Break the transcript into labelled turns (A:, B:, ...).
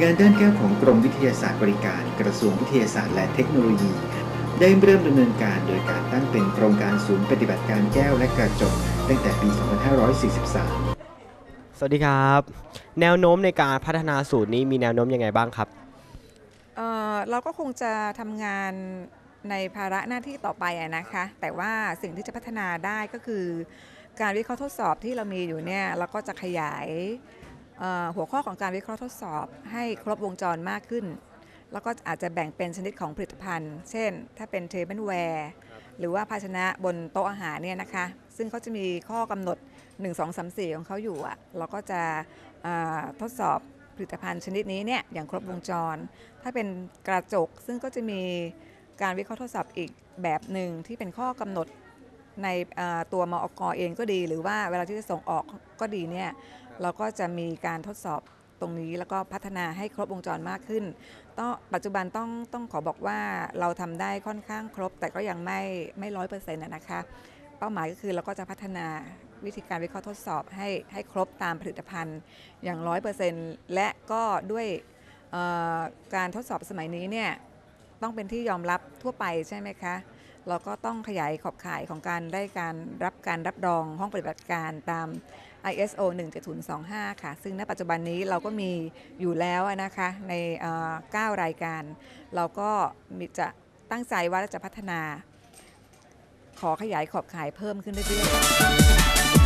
A: งานด้านแก้วของกรมวิทยาศาสตร์บริการ กระทรวงวิทยาศาสตร์และเทคโนโลยี ได้เริ่มดำเนินการโดยการตั้งเป็นโครงการศูนย์ปฏิบัติการแก้วและกระจกตั้งแต่ปี 2543
B: สวัสดีครับ แนวโน้มในการพัฒนาสูตรนี้มีแนวโน้มยังไงบ้างครับ
C: เอ่อเราก็คงจะทำงานในภาระหน้าที่ต่อไปอะนะคะ แต่ว่าสิ่งที่จะพัฒนาได้ก็คือ การวิเคราะห์ทดสอบที่เรามีอยู่เนี่ยเราก็จะขยายเอ่อ หัวข้อของการวิเคราะห์ทดสอบให้ครบวงจรมากขึ้น แล้วก็อาจจะแบ่งเป็นชนิดของผลิตภัณฑ์ เช่น ถ้าเป็นเทเบิลแวร์หรือว่าภาชนะบนโต๊ะอาหารเนี่ยนะคะ ซึ่งเขาจะมีข้อกำหนด 1 2 3 4 ของเขาอยู่อะเราก็จะทดสอบผลิตภัณฑ์ชนิดนี้เนี่ยอย่างครบวงจร ถ้าเป็นกระจกซึ่งก็จะมีการวิเคราะห์ทดสอบอีกแบบหนึ่งที่เป็นข้อกำหนดในตัวมอกเองก็ดี หรือว่าเวลาที่จะส่งออกก็ดีเนี่ย เราก็จะมีการทดสอบตรงนี้แล้วก็พัฒนาให้ครบวงจรมากขึ้นต้องปัจจุบันต้องต้องขอบอกว่าเราทำได้ค่อนข้างครบ แต่ก็ยังไม่ไม่ร้อยเปอร์เซ็นต์นะคะ เป้าหมายก็คือเราก็จะพัฒนาวิธีการวิเคราะห์ทดสอบให้ให้ครบตามผลิตภัณฑ์อย่างร้อยเปอร์เซ็นต์และก็ด้วยการทดสอบสมัยนี้เนี่ยต้องเป็นที่ยอมรับทั่วไปใช่ไหมคะ เราก็ต้องขยายขอบข่ายของการได้การรับการรับรองห้องปฏิบัติการตาม ISO 17025 ค่ะ ซึ่งณปัจจุบันนี้เราก็มีอยู่แล้วนะคะในเอ่อ9รายการ เราก็มีจะตั้งใจว่าจะพัฒนา ขอขยายขอบข่ายเพิ่มขึ้นเรื่อยๆ